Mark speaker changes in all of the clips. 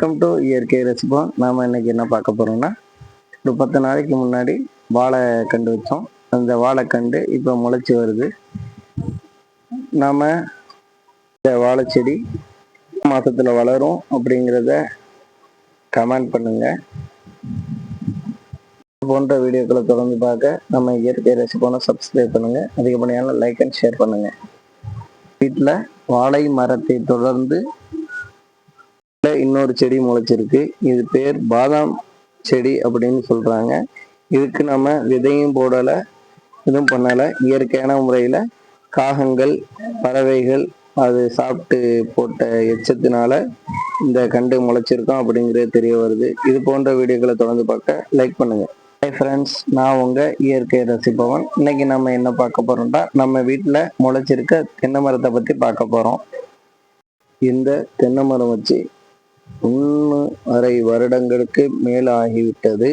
Speaker 1: Welcome to இயற்கை ரசிப்போம். நாம் இன்னைக்கு என்ன பார்க்க போகிறோம்னா ஒரு பத்து நாளைக்கு முன்னாடி வாழை கண்டு வச்சோம். அந்த வாழைக்கண்டு இப்போ முளைச்சி வருது. நாம் இந்த வாழைச்செடி மாதத்தில் வளரும் அப்படிங்கிறத கமெண்ட் பண்ணுங்க. இது போன்ற வீடியோக்களை தொடர்ந்து பார்க்க நம்ம இயற்கை ரசிப்போனை சப்ஸ்கிரைப் பண்ணுங்க. அதிகப்படியான லைக் அண்ட் ஷேர் பண்ணுங்க. வீட்டில் வாழை மரத்தை தொடர்ந்து இன்னொரு செடி முளைச்சிருக்கு. இது பேர் பாதாம் செடி அப்படின்னு சொல்றாங்க. இதுக்கு நம்ம விதையும் போடலை எதுவும் பண்ணலை. இயற்கையான முறையில் காகங்கள் பறவைகள் அது சாப்பிட்டு போட்ட எச்சத்தினால இந்த கண்டு முளைச்சிருக்கோம் அப்படிங்கிறது தெரிய வருது. இது போன்ற வீடியோக்களை தொடர்ந்து பார்க்க லைக் பண்ணுங்க. ஹை ஃப்ரெண்ட்ஸ் நான் உங்கள் இயற்கை ரசிப்பவன். இன்னைக்கு நம்ம என்ன பார்க்க போறோம்னா நம்ம வீட்டில் முளைச்சிருக்க தென்னை மரத்தை பற்றி பார்க்க போறோம். இந்த தென்னை மரம் வச்சு ஒன்று அரை வருடங்களுக்கு மேல் ஆகிவிட்டது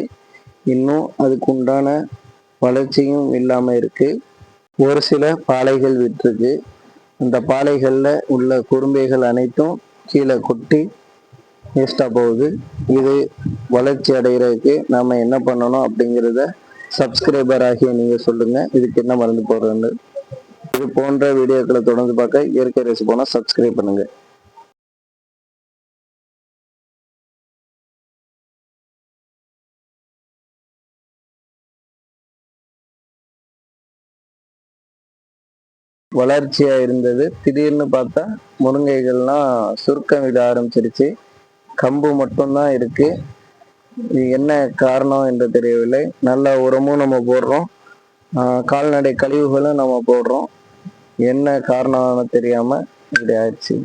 Speaker 1: இன்னும் அதுக்கு உண்டான வளர்ச்சியும் இல்லாமல் இருக்கு. ஒரு சில பாலைகள் விட்டுருக்கு அந்த பாலைகளில் உள்ள குறும்பைகள் அனைத்தும் கீழே கொட்டி வேஸ்ட்டாக போகுது. இது வளர்ச்சி அடைகிறதுக்கு நாம் என்ன பண்ணணும் அப்படிங்கிறத சப்ஸ்கிரைபர் ஆகிய நீங்கள் சொல்லுங்கள் இதுக்கு என்ன மருந்து போடுறேன்னு இது போன்ற வீடியோக்களை தொடர்ந்து பார்க்க இயற்கை ரசி போனால் சப்ஸ்கிரைப் பண்ணுங்கள் வளர்ச்சியா இருந்தது. திடீர்னு பார்த்தா முருங்கைகள்லாம் சுருக்கம் விட ஆரம்பிச்சிருச்சு. கம்பு மட்டும்தான் இருக்கு. இது என்ன காரணம் என்று தெரியவில்லை. நல்ல உரமும் நம்ம போடுறோம். கால்நடை கழிவுகளும் நம்ம போடுறோம். என்ன காரணம்னு தெரியாம இப்படி ஆயிடுச்சு.